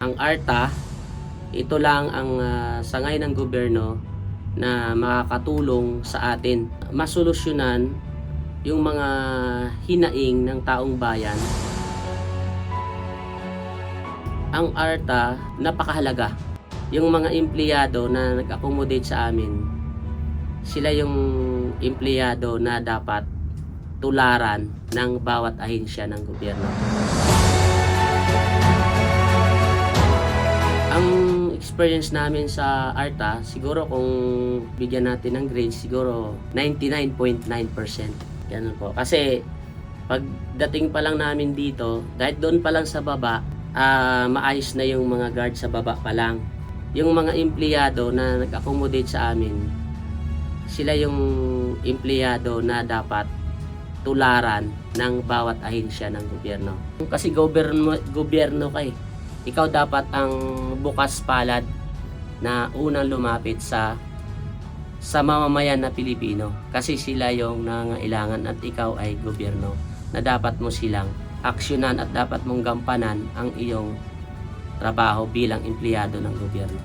Ang ARTA, ito lang ang ah, sangay ng gobyerno na makakatulong sa atin masolusyonan yung mga hinaing ng taong bayan. Ang ARTA, napakahalaga. Yung mga empleyado na nag-accommodate sa amin, sila yung empleyado na dapat tularan ng bawat ahensya ng gobyerno. Experience namin sa ARTA, siguro kung bigyan natin ng grade, siguro 99.9%. Ganun po. Kasi pagdating pa lang namin dito, kahit doon pa lang sa baba, ah, maayos na yung mga guard sa baba pa lang. Yung mga empleyado na nag-accommodate sa amin, sila yung empleyado na dapat tularan ng bawat ahensya ng gobyerno. Kasi gobyerno, gobyerno kay ikaw dapat ang bukas palad na unang lumapit sa sa mamamayan na Pilipino kasi sila yung nangailangan at ikaw ay gobyerno na dapat mo silang aksyonan at dapat mong gampanan ang iyong trabaho bilang empleyado ng gobyerno.